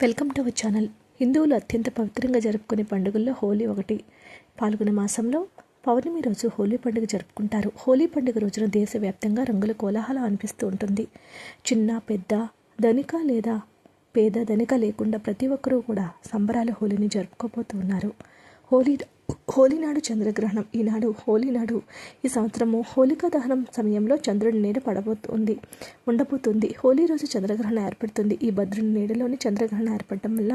Welcome to our channel. హిందువులు అత్యంత పవిత్రంగా జరుపుకునే పండుగల్లో హోలీ ఒకటి. పాల్గొనే మాసంలో పౌర్ణమి రోజు హోలీ పండుగ జరుపుకుంటారు. హోలీ పండుగ రోజున దేశవ్యాప్తంగా రంగుల కోలాహలం అనిపిస్తూ ఉంటుంది. చిన్న పెద్ద ధనిక లేదా పేద ధనిక లేకుండా ప్రతి ఒక్కరూ కూడా సంబరాల హోలీని జరుపుకోబోతూ ఉన్నారు. హోలీ హోలీ నాడు చంద్రగ్రహణం. ఈనాడు హోలీ నాడు ఈ సంవత్సరము హోలికా దహనం సమయంలో చంద్రుడి నీడ పడబోతుంది ఉండబోతుంది. హోలీ రోజు చంద్రగ్రహణం ఏర్పడుతుంది. ఈ భద్రుని నీడలోని చంద్రగ్రహణం ఏర్పడటం వల్ల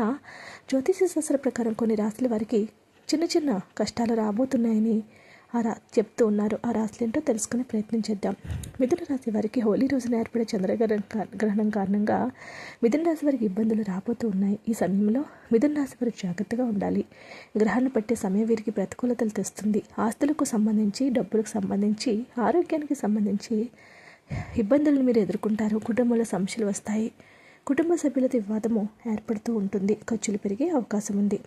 జ్యోతిష శాస్త్ర ప్రకారం కొన్ని రాశుల వారికి చిన్న చిన్న కష్టాలు రాబోతున్నాయని రా చెప్తూ ఉన్నారు. ఆ రాశులేంటో తెలుసుకునే ప్రయత్నం చేద్దాం. మిథున రాశి వారికి హోలీ రోజున ఏర్పడే చంద్రగ్రహణ గ్రహణం కారణంగా మిథున రాశి వారికి ఇబ్బందులు రాబోతూ ఉన్నాయి. ఈ సమయంలో మిథున రాశి వారు జాగ్రత్తగా ఉండాలి. గ్రహణం పట్టే సమయం వీరికి ప్రతికూలతలు తెస్తుంది. ఆస్తులకు సంబంధించి డబ్బులకు సంబంధించి ఆరోగ్యానికి సంబంధించి ఇబ్బందులను మీరు ఎదుర్కొంటారు. కుటుంబంలో సమస్యలు వస్తాయి. కుటుంబ సభ్యులతో వివాదము ఏర్పడుతూ ఉంటుంది. ఖర్చులు పెరిగే అవకాశం ఉంది.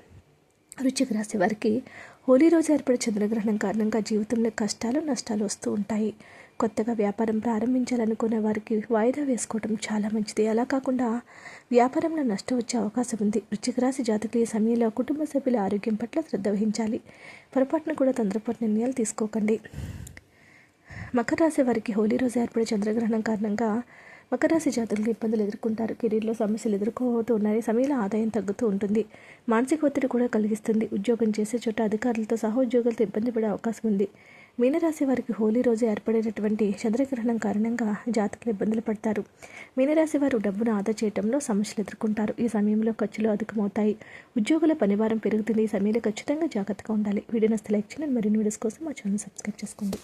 వృశ్చిక రాశి వారికి హోలీ రోజు ఏర్పడే చంద్రగ్రహణం కారణంగా జీవితంలో కష్టాలు నష్టాలు వస్తూ ఉంటాయి. కొత్తగా వ్యాపారం ప్రారంభించాలనుకునే వారికి వాయిదా వేసుకోవడం చాలా మంచిది. అలా కాకుండా వ్యాపారంలో నష్టం వచ్చే అవకాశం ఉంది. వృశ్చిక రాశి జాతకులు ఈ సమయంలో కుటుంబ సభ్యుల ఆరోగ్యం పట్ల శ్రద్ధ వహించాలి. పొరపాటున కూడా తొందరపాటు నిర్ణయాలు తీసుకోకండి. మకర రాశి వారికి హోలీ రోజు ఏర్పడే చంద్రగ్రహణం కారణంగా మకర రాశి జాతకులు ఇబ్బందులు ఎదుర్కొంటారు. కెరీర్లో సమస్యలు ఎదుర్కోబోతూ ఉన్నాయి. సమయంలో ఆదాయం తగ్గుతూ ఉంటుంది. మానసిక ఒత్తిడి కూడా కలిగిస్తుంది. ఉద్యోగం చేసే చోట అధికారులతో సహోద్యోగులతో ఇబ్బంది పడే అవకాశం ఉంది. మీనరాశి వారికి హోలీ రోజు ఏర్పడేటటువంటి చంద్రగ్రహణం కారణంగా జాతకులు ఇబ్బందులు పడతారు. మీనరాశి వారు డబ్బును ఆదా చేయడంలో సమస్యలు ఎదుర్కొంటారు. ఈ సమయంలో ఖర్చులు అధికమవుతాయి. ఉద్యోగుల పనివారం పెరుగుతుంది. ఈ సమయంలో ఖచ్చితంగా జాగ్రత్తగా ఉండాలి. వీడియో నస్తే లైక్ చేయండి. మరిన్ని వీడియోస్ కోసం మా ఛానల్ సబ్స్క్రైబ్ చేసుకోండి.